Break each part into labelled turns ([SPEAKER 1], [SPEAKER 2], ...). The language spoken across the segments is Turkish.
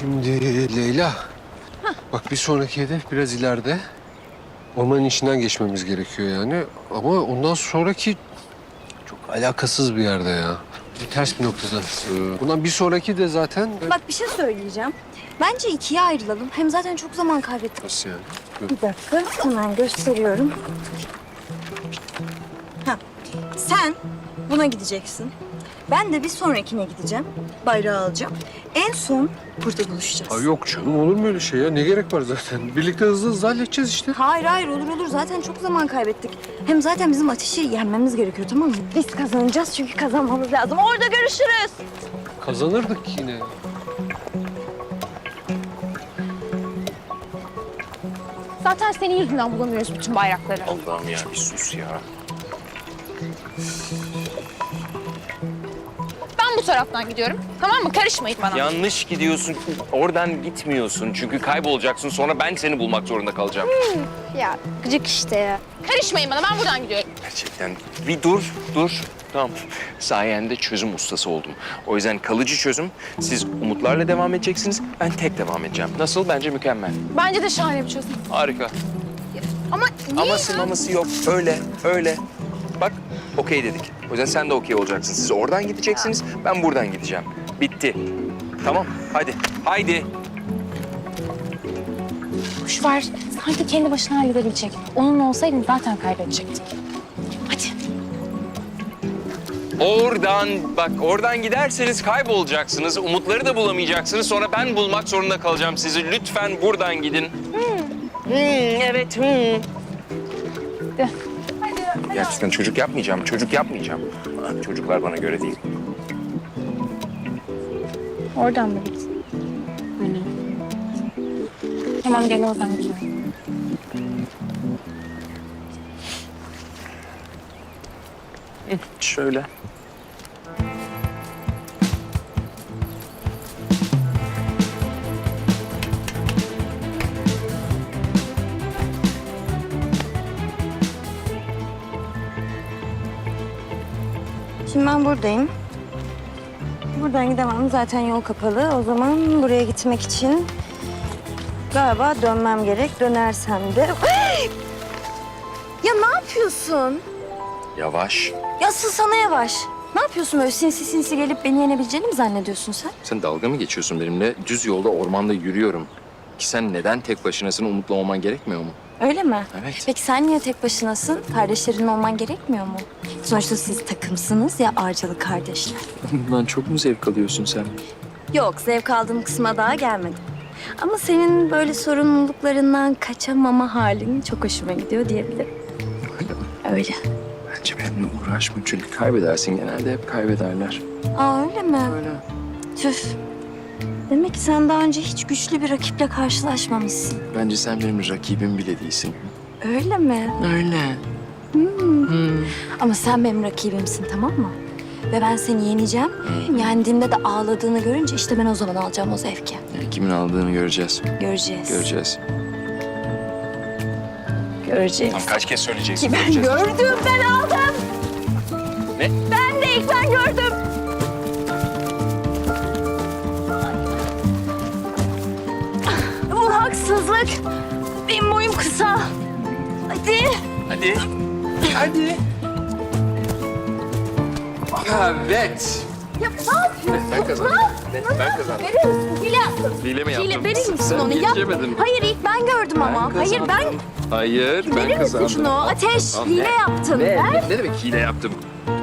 [SPEAKER 1] Şimdi Leyla. Bak bir sonraki hedef biraz ileride. Ormanın içinden geçmemiz gerekiyor yani. Ama ondan sonraki çok alakasız bir yerde ya. Bir ters bir noktada. Ee, Bundan bir sonraki de zaten...
[SPEAKER 2] Bak bir şey söyleyeceğim. Bence ikiye ayrılalım. Hem zaten çok zaman kaybettik.
[SPEAKER 1] Nasıl yani?
[SPEAKER 2] Bir dakika hemen gösteriyorum. Ha, sen buna gideceksin. Ben de bir sonrakine gideceğim. Bayrağı alacağım. En son burada buluşacağız.
[SPEAKER 1] Aa, yok canım olur mu öyle şey ya? Ne gerek var zaten? Birlikte hızlı hızlı halledeceğiz işte.
[SPEAKER 2] Hayır hayır olur olur. Zaten çok zaman kaybettik. Hem zaten bizim ateşi yenmemiz gerekiyor tamam mı? Biz kazanacağız çünkü kazanmamız lazım. Orada görüşürüz.
[SPEAKER 1] Kazanırdık yine.
[SPEAKER 3] Zaten senin yüzünden bulamıyoruz bütün bayrakları.
[SPEAKER 4] Allah'ım ya bir sus ya.
[SPEAKER 3] Taraftan gidiyorum. Tamam mı? Karışmayın bana.
[SPEAKER 4] Yanlış gidiyorsun. Oradan gitmiyorsun. Çünkü kaybolacaksın. Sonra ben seni bulmak zorunda kalacağım.
[SPEAKER 3] Ya gıcık işte ya. Karışmayın bana. Ben buradan gidiyorum.
[SPEAKER 4] Gerçekten. Bir dur, dur. Tamam. Sayende çözüm ustası oldum. O yüzden kalıcı çözüm. Siz umutlarla devam edeceksiniz. Ben tek devam edeceğim. Nasıl? Bence mükemmel.
[SPEAKER 3] Bence de şahane bir çözüm.
[SPEAKER 4] Harika.
[SPEAKER 3] Ama niye
[SPEAKER 4] Aması
[SPEAKER 3] ya?
[SPEAKER 4] maması yok. Öyle, öyle. Okey dedik. O yüzden sen de okey olacaksın. Siz oradan gideceksiniz, ben buradan gideceğim. Bitti. Tamam, hadi. Haydi.
[SPEAKER 3] Boş ver. Sanki kendi başına halledebilecek. Onunla olsaydın zaten kaybedecektik. Hadi.
[SPEAKER 4] Oradan, bak oradan giderseniz kaybolacaksınız. Umutları da bulamayacaksınız. Sonra ben bulmak zorunda kalacağım sizi. Lütfen buradan gidin. Hmm, evet. Hmm.
[SPEAKER 3] De.
[SPEAKER 4] Gerçekten çocuk yapmayacağım, çocuk yapmayacağım. Çocuklar bana göre değil.
[SPEAKER 3] Oradan mı git? Tamam gel oradan gidelim.
[SPEAKER 4] Şöyle.
[SPEAKER 2] Şimdi ben buradayım. Buradan gidemem. Zaten yol kapalı. O zaman buraya gitmek için galiba dönmem gerek. Dönersem de... ya ne yapıyorsun?
[SPEAKER 4] Yavaş.
[SPEAKER 2] Ya asıl sana yavaş. Ne yapıyorsun böyle sinsi sinsi gelip beni yenebileceğini mi zannediyorsun sen?
[SPEAKER 4] Sen dalga mı geçiyorsun benimle? Düz yolda ormanda yürüyorum. Ki sen neden tek başınasın umutlu olman gerekmiyor mu?
[SPEAKER 2] Öyle mi?
[SPEAKER 4] Evet.
[SPEAKER 2] Peki sen niye tek başınasın? Kardeşlerin olman gerekmiyor mu? Sonuçta siz takımsınız ya Arcalı kardeşler.
[SPEAKER 4] Bundan çok mu zevk alıyorsun sen?
[SPEAKER 2] Yok, zevk aldığım kısma daha gelmedim. Ama senin böyle sorumluluklarından kaçamama halin çok hoşuma gidiyor diyebilirim. Öyle.
[SPEAKER 4] Bence benimle uğraşma çünkü kaybedersin. Genelde hep kaybederler.
[SPEAKER 2] Aa öyle mi?
[SPEAKER 4] Öyle.
[SPEAKER 2] Tüh. Demek ki sen daha önce hiç güçlü bir rakiple karşılaşmamışsın.
[SPEAKER 4] Bence sen benim rakibim bile değilsin.
[SPEAKER 2] Öyle mi?
[SPEAKER 4] Öyle.
[SPEAKER 2] Ama sen benim rakibimsin tamam mı? Ve ben seni yeneceğim. Yendiğimde de ağladığını görünce işte ben o zaman alacağım o zevki.
[SPEAKER 4] Yani kimin aldığını göreceğiz.
[SPEAKER 2] Göreceğiz.
[SPEAKER 4] Göreceğiz.
[SPEAKER 2] Göreceğiz.
[SPEAKER 4] kaç kez söyleyeceksin?
[SPEAKER 2] Ben gördüm, ben aldım.
[SPEAKER 4] Ne?
[SPEAKER 2] Ben de ilk ben gördüm. Bu haksızlık. Benim boyum kısa. Hadi.
[SPEAKER 4] Hadi. Hadi. Evet.
[SPEAKER 2] Ya ne yapıyorsun?
[SPEAKER 4] Ben kazandım. Ben kazandım.
[SPEAKER 2] Verir misin? Hile.
[SPEAKER 4] Hile mi yaptım?
[SPEAKER 2] Hile verir misin
[SPEAKER 4] Sen
[SPEAKER 2] onu? Yap.
[SPEAKER 4] yemedin.
[SPEAKER 2] Hayır ilk ben gördüm ama. Hayır ben...
[SPEAKER 4] Hayır, ben
[SPEAKER 2] Verir misin
[SPEAKER 4] kazandım.
[SPEAKER 2] şunu? Ateş,
[SPEAKER 4] Al,
[SPEAKER 2] hile
[SPEAKER 4] ne?
[SPEAKER 2] yaptın.
[SPEAKER 4] Ne?
[SPEAKER 2] Ver.
[SPEAKER 4] Ne, ne demek hile yaptım?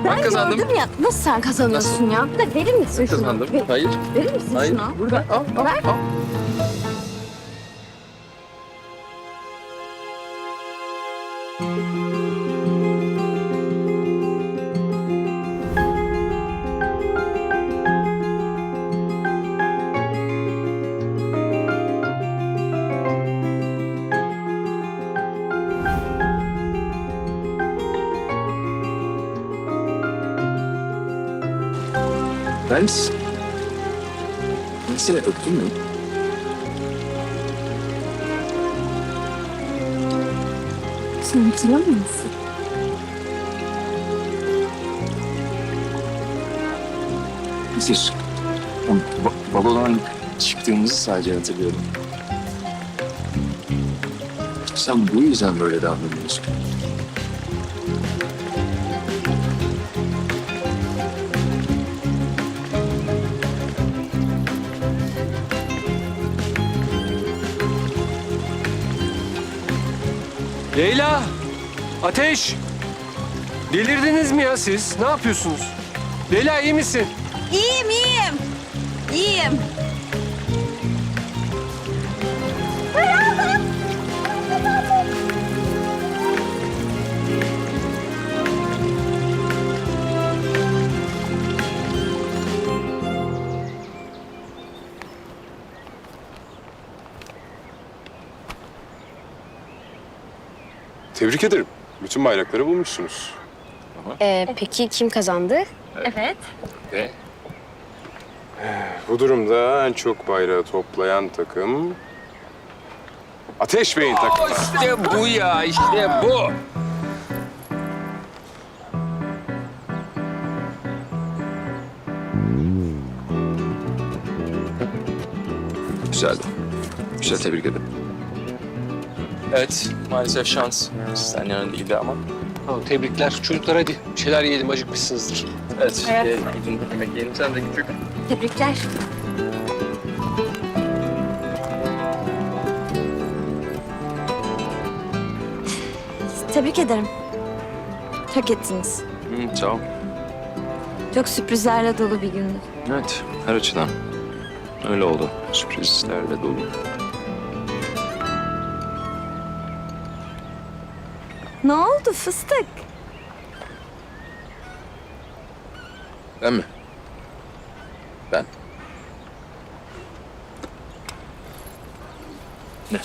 [SPEAKER 2] Ben,
[SPEAKER 4] kazandım.
[SPEAKER 2] gördüm ya. Nasıl sen kazanıyorsun ya? Da verir misin şunu?
[SPEAKER 4] Kazandım.
[SPEAKER 2] Ver-
[SPEAKER 4] Hayır.
[SPEAKER 2] Verir misin
[SPEAKER 4] Hayır.
[SPEAKER 2] şunu?
[SPEAKER 4] Burada. Al, al,
[SPEAKER 2] Ver.
[SPEAKER 4] al. Ben ben seni öptüm mü?
[SPEAKER 2] Sen hatırlamıyor musun?
[SPEAKER 4] Siz ba- balodan
[SPEAKER 5] çıktığımızı sadece hatırlıyorum. Sen bu yüzden böyle davranıyorsun.
[SPEAKER 1] Leyla! Ateş! Delirdiniz mi ya siz? Ne yapıyorsunuz? Leyla iyi misin?
[SPEAKER 2] İyiyim, iyiyim. İyiyim.
[SPEAKER 6] Tebrik ederim. Bütün bayrakları bulmuşsunuz.
[SPEAKER 7] Ee, peki kim kazandı?
[SPEAKER 6] Bu durumda en çok bayrağı toplayan takım... Ateş Bey'in takımı.
[SPEAKER 4] İşte bu ya, işte bu.
[SPEAKER 5] Güzeldi. Güzel tebrik ederim.
[SPEAKER 4] Evet, maalesef şans sizden yana değildi ama.
[SPEAKER 1] Tamam tebrikler. Çocuklar hadi bir şeyler yiyelim acıkmışsınızdır.
[SPEAKER 4] Evet, evet. Gidin yemek yiyelim. Sen de küçük.
[SPEAKER 2] Tebrikler. Tebrik ederim. Hak ettiniz.
[SPEAKER 5] Hı, sağ ol.
[SPEAKER 2] Çok sürprizlerle dolu bir gündü.
[SPEAKER 5] Evet, her açıdan. Öyle oldu. Sürprizlerle dolu.
[SPEAKER 2] Ne oldu fıstık?
[SPEAKER 5] Ben mi? Ben. Ne?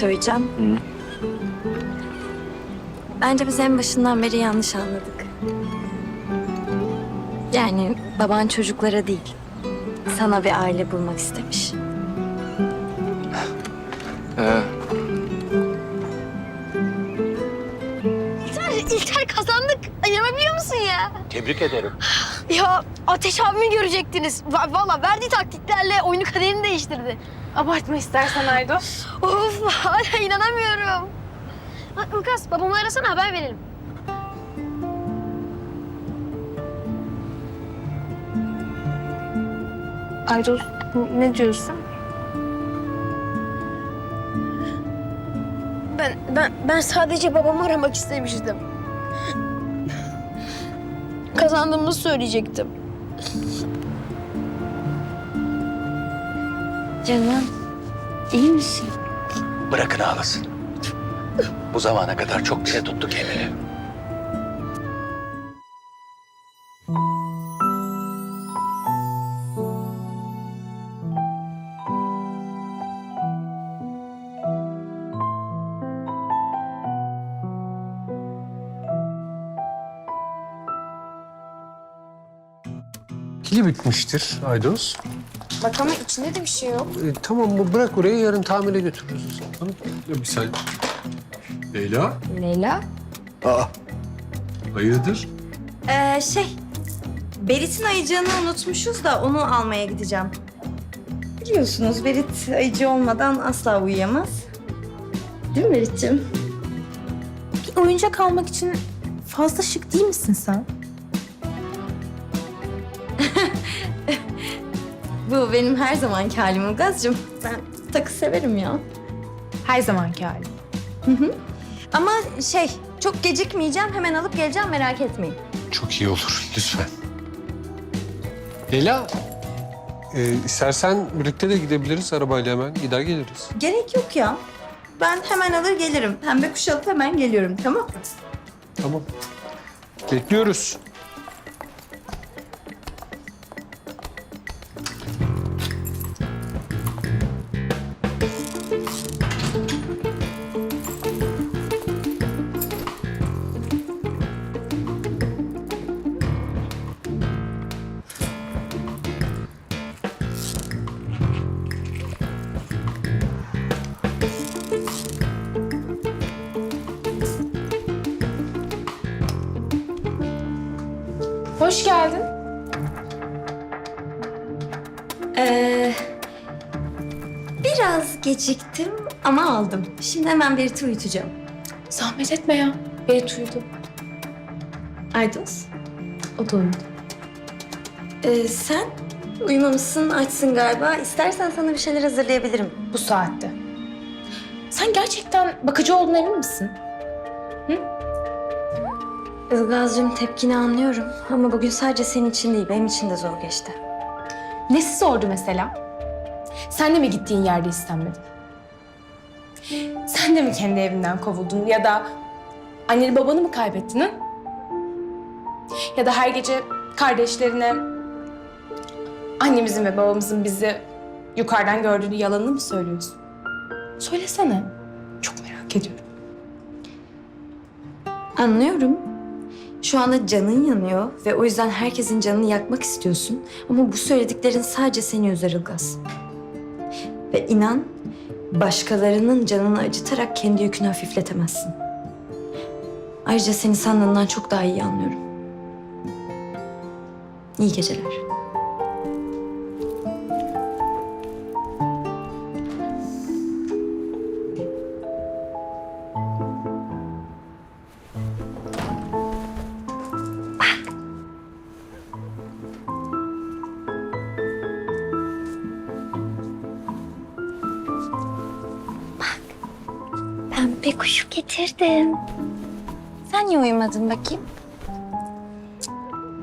[SPEAKER 2] Söyleyeceğim. Bence biz en başından beri yanlış anladık. Yani baban çocuklara değil, sana bir aile bulmak istemiş.
[SPEAKER 5] Ee,
[SPEAKER 7] İlker kazandık. İnanabiliyor musun ya?
[SPEAKER 8] Tebrik ederim.
[SPEAKER 7] Ya Ateş abimi görecektiniz. Va- Valla verdiği taktiklerle oyunu kaderini değiştirdi.
[SPEAKER 3] Abartma istersen Aydos.
[SPEAKER 7] Of hala inanamıyorum. Ha, Ilgaz babamı arasana haber verelim.
[SPEAKER 3] Aydos ne diyorsun?
[SPEAKER 7] Ben, ben, ben sadece babamı aramak istemiştim. Kazandığımızı söyleyecektim.
[SPEAKER 2] Canım, iyi misin?
[SPEAKER 8] Bırakın ağlasın. Bu zamana kadar çok bile tuttu kendini.
[SPEAKER 1] Kili bitmiştir Aydos.
[SPEAKER 3] Bak ama içinde de bir şey yok.
[SPEAKER 1] E, tamam bu bırak oraya yarın tamire götürürüz. Tamam. Ya bir saniye. Leyla.
[SPEAKER 3] Leyla?
[SPEAKER 1] Aa. Hayırdır?
[SPEAKER 2] Ee, şey, Berit'in ayıcığını unutmuşuz da onu almaya gideceğim. Biliyorsunuz Berit ayıcı olmadan asla uyuyamaz. Değil mi Berit'ciğim?
[SPEAKER 3] Bir oyuncak almak için fazla şık değil misin sen?
[SPEAKER 2] Bu benim her zamanki halim Ilgaz'cığım. Ben takı severim ya.
[SPEAKER 3] Her zamanki hali.
[SPEAKER 2] Ama şey, çok gecikmeyeceğim. Hemen alıp geleceğim merak etmeyin.
[SPEAKER 1] Çok iyi olur lütfen. Leyla. Ee, istersen birlikte de gidebiliriz arabayla hemen. Gider geliriz.
[SPEAKER 2] Gerek yok ya. Ben hemen alır gelirim. Pembe kuş alıp hemen geliyorum tamam
[SPEAKER 1] Tamam. Bekliyoruz.
[SPEAKER 3] Hoş geldin.
[SPEAKER 2] Ee, biraz geciktim ama aldım. Şimdi hemen Berit'i uyutacağım.
[SPEAKER 3] Zahmet etme ya. Berit uyudu.
[SPEAKER 2] Aydos,
[SPEAKER 3] O da uyudu.
[SPEAKER 2] ee, sen uyumamışsın, açsın galiba. İstersen sana bir şeyler hazırlayabilirim.
[SPEAKER 3] Bu saatte. Sen gerçekten bakıcı olduğuna emin misin?
[SPEAKER 2] Ilgaz'cığım tepkini anlıyorum ama bugün sadece senin için değil, benim için de zor geçti.
[SPEAKER 3] Nesi sordu mesela? Sen de mi gittiğin yerde istenmedin? Sen de mi kendi evinden kovuldun ya da anneni babanı mı kaybettin ha? Ya da her gece kardeşlerine annemizin ve babamızın bizi yukarıdan gördüğünü yalanını mı söylüyorsun? Söylesene. Çok merak ediyorum.
[SPEAKER 2] Anlıyorum. Şu anda canın yanıyor ve o yüzden herkesin canını yakmak istiyorsun. Ama bu söylediklerin sadece seni üzer Ilgaz. Ve inan, başkalarının canını acıtarak kendi yükünü hafifletemezsin. Ayrıca seni sandığından çok daha iyi anlıyorum. İyi geceler. Kuşu getirdim. Sen niye uyumadın bakayım?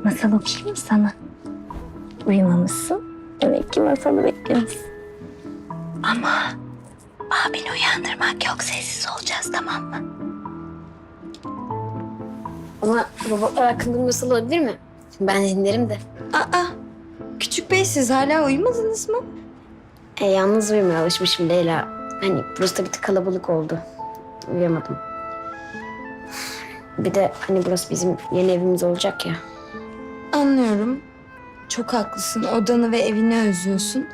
[SPEAKER 2] Masal okuyayım mı sana? Uyumamışsın. Demek ki masalı beklemişsin. Ama abini uyandırmak yok. Sessiz olacağız tamam mı?
[SPEAKER 7] Ama babamlar hakkında bir masal olabilir mi? Ben dinlerim de.
[SPEAKER 2] Aa, küçük bey siz hala uyumadınız mı?
[SPEAKER 7] E, yalnız uyumaya alışmışım Leyla. Hani burası da bir tık kalabalık oldu. Uyuyamadım. Bir de hani burası bizim yeni evimiz olacak ya.
[SPEAKER 2] Anlıyorum. Çok haklısın. Odanı ve evini özlüyorsun.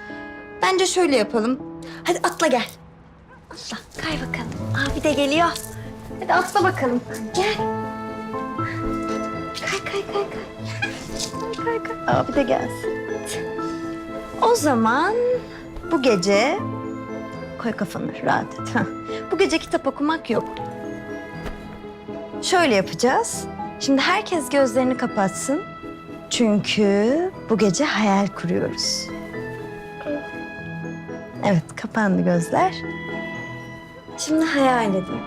[SPEAKER 2] Bence şöyle yapalım. Hadi atla gel. Atla. Kay bakalım. Abi de geliyor. Hadi atla bakalım. Gel. Kay kay kay kay. Kay kay. Abi de gelsin. O zaman bu gece koy kafanı rahat et. Heh. Bu gece kitap okumak yok. Şöyle yapacağız. Şimdi herkes gözlerini kapatsın. Çünkü bu gece hayal kuruyoruz. Evet, kapandı gözler. Şimdi hayal edin.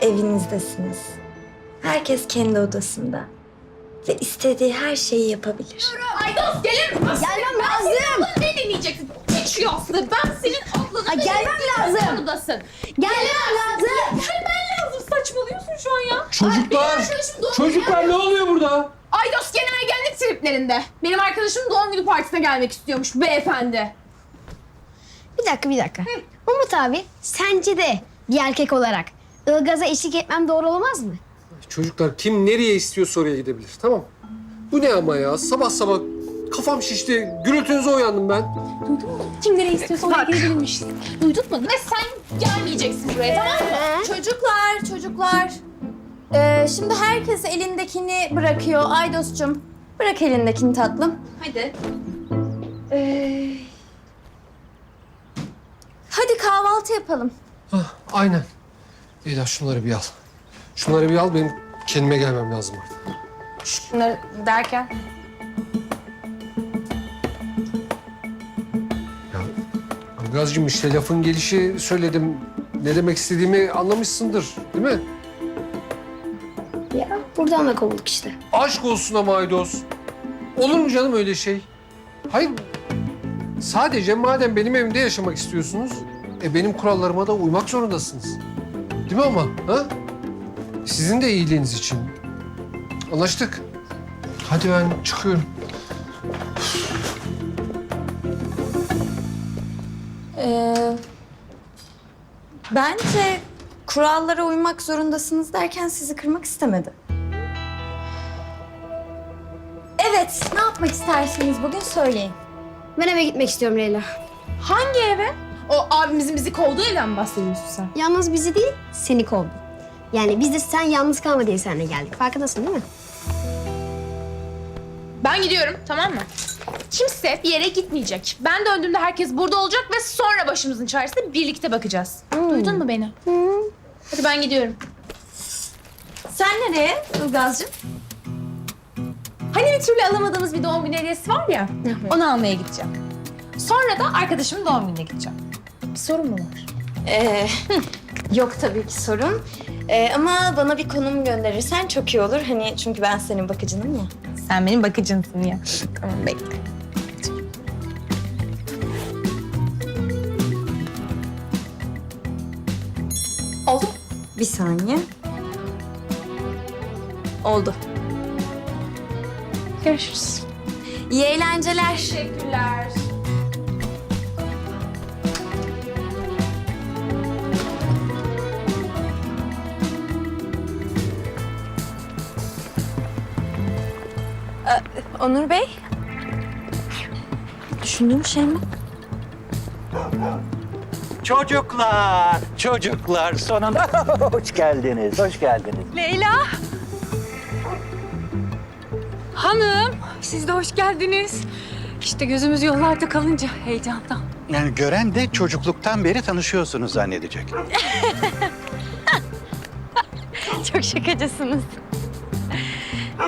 [SPEAKER 2] Evinizdesiniz. Herkes kendi odasında. Ve istediği her şeyi yapabilir.
[SPEAKER 7] Gelmem lazım.
[SPEAKER 3] Ne dinleyeceksin? Geçiyor aslında. Ben senin aklını...
[SPEAKER 7] Ay, gelmem lazım.
[SPEAKER 3] Konudasın.
[SPEAKER 7] Gelmem lazım.
[SPEAKER 3] Gelmen lazım. Saçmalıyorsun şu an ya.
[SPEAKER 1] Çocuklar! Çocuklar ne oluyor burada?
[SPEAKER 3] Aydos gene ergenlik triplerinde. Benim arkadaşım doğum günü partisine gelmek istiyormuş beyefendi.
[SPEAKER 7] Bir dakika bir dakika. Umut abi sence de bir erkek olarak Ilgaz'a eşlik etmem doğru olmaz mı?
[SPEAKER 1] Çocuklar kim nereye istiyorsa oraya gidebilir. Tamam. Bu ne ama ya? Sabah sabah kafam şişti. Gürültünüze uyandım ben.
[SPEAKER 3] Kim nereye istiyorsa oraya gidebilirmiş. Duydun mu? Ve sen gelmeyeceksin buraya tamam mı?
[SPEAKER 2] Çocuklar, çocuklar. Ee, şimdi herkes elindekini bırakıyor. Aydos'cum, bırak elindekini tatlım. Hadi. Ee, hadi kahvaltı yapalım.
[SPEAKER 1] Hah, aynen. Leyla şunları bir al. Şunları bir al. Benim kendime gelmem lazım artık.
[SPEAKER 3] Bunları derken?
[SPEAKER 1] Ilgaz'cığım işte lafın gelişi söyledim. Ne demek istediğimi anlamışsındır değil mi?
[SPEAKER 7] Ya buradan da kovulduk işte.
[SPEAKER 1] Aşk olsun ama Aydos. Olur mu canım öyle şey? Hayır Sadece madem benim evimde yaşamak istiyorsunuz, e benim kurallarıma da uymak zorundasınız. Değil mi ama? Ha? Sizin de iyiliğiniz için. Anlaştık. Hadi ben çıkıyorum.
[SPEAKER 2] Bence kurallara uymak zorundasınız derken sizi kırmak istemedi. Evet, ne yapmak istersiniz bugün söyleyin.
[SPEAKER 7] Ben eve gitmek istiyorum Leyla.
[SPEAKER 3] Hangi eve? O abimizin bizi kovduğu evden mi bahsediyorsun sen?
[SPEAKER 7] Yalnız bizi değil, seni kovdu. Yani biz de sen yalnız kalma diye seninle geldik. Farkındasın değil mi?
[SPEAKER 3] Ben gidiyorum tamam mı? Kimse bir yere gitmeyecek. Ben döndüğümde herkes burada olacak ve sonra başımızın çaresine birlikte bakacağız. Duydun mu beni? Hadi ben gidiyorum.
[SPEAKER 2] Sen nereye Ilgaz'cığım?
[SPEAKER 3] Hani bir türlü alamadığımız bir doğum günü hediyesi var ya, onu almaya gideceğim. Sonra da arkadaşımın doğum gününe gideceğim. Bir sorun mu var?
[SPEAKER 2] Ee, yok tabii ki sorun. Ee, ama bana bir konum gönderirsen çok iyi olur. Hani çünkü ben senin bakıcınım ya.
[SPEAKER 3] Sen benim bakıcımsın ya. Tamam bekle. Oldu mu?
[SPEAKER 2] Bir saniye. Oldu.
[SPEAKER 3] Görüşürüz.
[SPEAKER 2] İyi eğlenceler.
[SPEAKER 3] Teşekkürler.
[SPEAKER 2] Onur Bey. Düşündüğüm şey mi?
[SPEAKER 8] Çocuklar, çocuklar sonunda hoş geldiniz, hoş geldiniz.
[SPEAKER 9] Leyla. Hanım, siz de hoş geldiniz. İşte gözümüz yollarda kalınca heyecandan.
[SPEAKER 8] Yani gören de çocukluktan beri tanışıyorsunuz zannedecek.
[SPEAKER 2] Çok şakacısınız.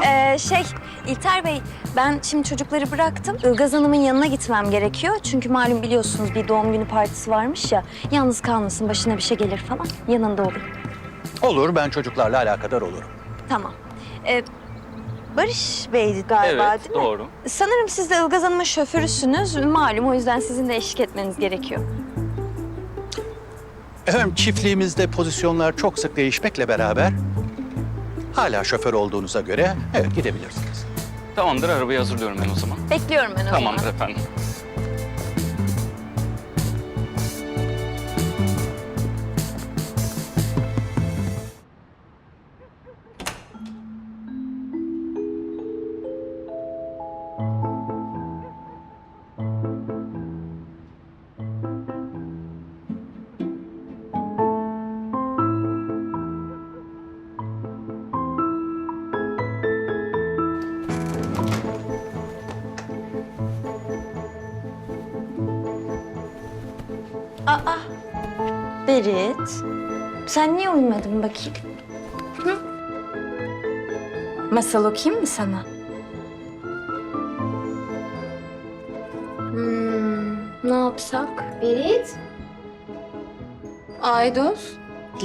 [SPEAKER 2] Ee, şey, İlter Bey, ben şimdi çocukları bıraktım. Ilgaz Hanım'ın yanına gitmem gerekiyor. Çünkü malum biliyorsunuz bir doğum günü partisi varmış ya. Yalnız kalmasın, başına bir şey gelir falan. Yanında olayım.
[SPEAKER 8] Olur, ben çocuklarla alakadar olurum.
[SPEAKER 2] Tamam. Ee, Barış Bey'di galiba değil mi?
[SPEAKER 4] doğru.
[SPEAKER 2] Sanırım siz de Ilgaz Hanım'ın şoförüsünüz. Malum o yüzden sizin de eşlik etmeniz gerekiyor.
[SPEAKER 8] Efendim çiftliğimizde pozisyonlar çok sık değişmekle beraber hala şoför olduğunuza göre evet gidebilirsiniz.
[SPEAKER 4] Tamamdır arabayı hazırlıyorum ben o zaman.
[SPEAKER 2] Bekliyorum ben o zaman.
[SPEAKER 4] Tamamdır efendim.
[SPEAKER 2] Berit. Sen niye uyumadın bakayım? Hı? Masal okuyayım mı sana?
[SPEAKER 7] Hmm, ne yapsak? Berit?
[SPEAKER 2] Aydos.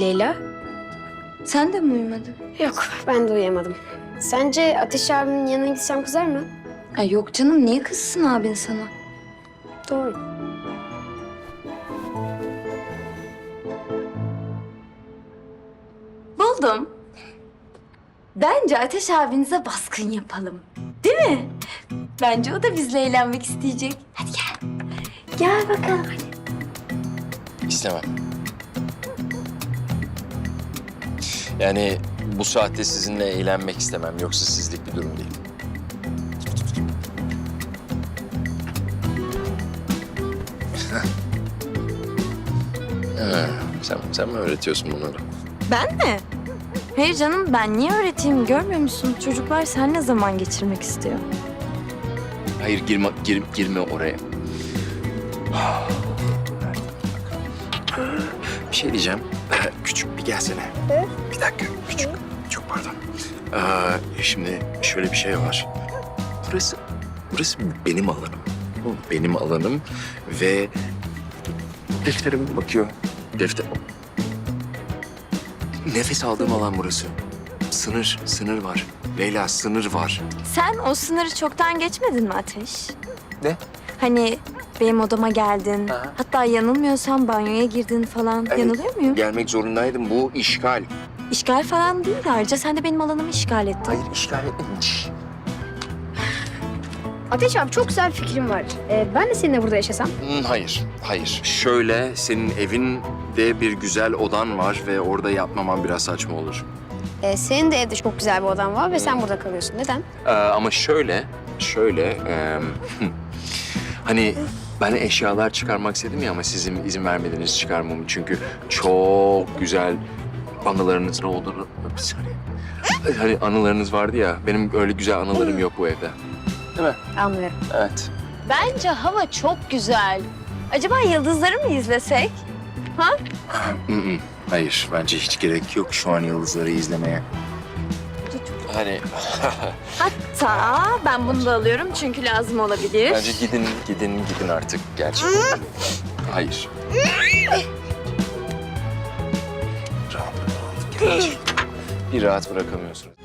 [SPEAKER 2] Leyla. Sen de mi uyumadın?
[SPEAKER 7] Yok, ben de uyuyamadım. Sence Ateş abinin yanına gitsem kızar mı?
[SPEAKER 2] Ay yok canım niye kızsın abin sana?
[SPEAKER 7] Doğru.
[SPEAKER 2] Buldum. Bence Ateş abinize baskın yapalım. Değil mi? Bence o da bizle eğlenmek isteyecek. Hadi gel. Gel bakalım hadi.
[SPEAKER 4] İstemem. Yani bu saatte sizinle eğlenmek istemem. Yoksa sizlik bir durum değil. Ha, sen, sen mi öğretiyorsun bunları?
[SPEAKER 2] Ben mi? Hayır canım ben niye öğreteyim görmüyor musun? Çocuklar seninle zaman geçirmek istiyor.
[SPEAKER 4] Hayır girme, gir, girme oraya. Bir şey diyeceğim. Ee, Küçük bir gelsene. Bir dakika küçük. Çok pardon. Ee, şimdi şöyle bir şey var. Burası, burası benim alanım. Benim alanım ve defterime bakıyor. Defter. Nefes aldığım alan burası. Sınır, sınır var. Leyla sınır var.
[SPEAKER 2] Sen o sınırı çoktan geçmedin mi Ateş?
[SPEAKER 4] Ne?
[SPEAKER 2] Hani benim odama geldin.
[SPEAKER 4] Aha.
[SPEAKER 2] Hatta yanılmıyorsam banyoya girdin falan.
[SPEAKER 4] Evet.
[SPEAKER 2] Yanılıyor muyum?
[SPEAKER 4] Gelmek zorundaydım. Bu işgal.
[SPEAKER 2] İşgal falan değil de ayrıca sen de benim alanımı işgal ettin.
[SPEAKER 4] Hayır işgal etmedim.
[SPEAKER 7] Ateş abi çok güzel bir fikrim var. Ee, ben de seninle burada yaşasam.
[SPEAKER 4] Hmm, hayır, hayır. Şöyle senin evinde bir güzel odan var ve orada yapmaman biraz saçma olur.
[SPEAKER 7] Ee, senin de evde çok güzel bir odan var ve sen burada kalıyorsun. Neden?
[SPEAKER 4] Ee, ama şöyle, şöyle... em, hani ben eşyalar çıkarmak istedim ya ama sizin izin vermediniz çıkarmamı. Çünkü çok güzel anılarınızın olduğunu... Bir saniye. Hani anılarınız vardı ya, benim öyle güzel anılarım yok bu evde.
[SPEAKER 7] Anlıyorum.
[SPEAKER 4] Evet.
[SPEAKER 2] Bence hava çok güzel. Acaba yıldızları mı izlesek?
[SPEAKER 4] Mm-mm. Hayır, bence hiç gerek yok şu an yıldızları izlemeye. Hani
[SPEAKER 2] Hatta ben bunu da alıyorum çünkü lazım olabilir.
[SPEAKER 4] bence gidin, gidin, gidin artık gerçekten. Hayır. rahat, rahat. Bir rahat bırakamıyorsunuz.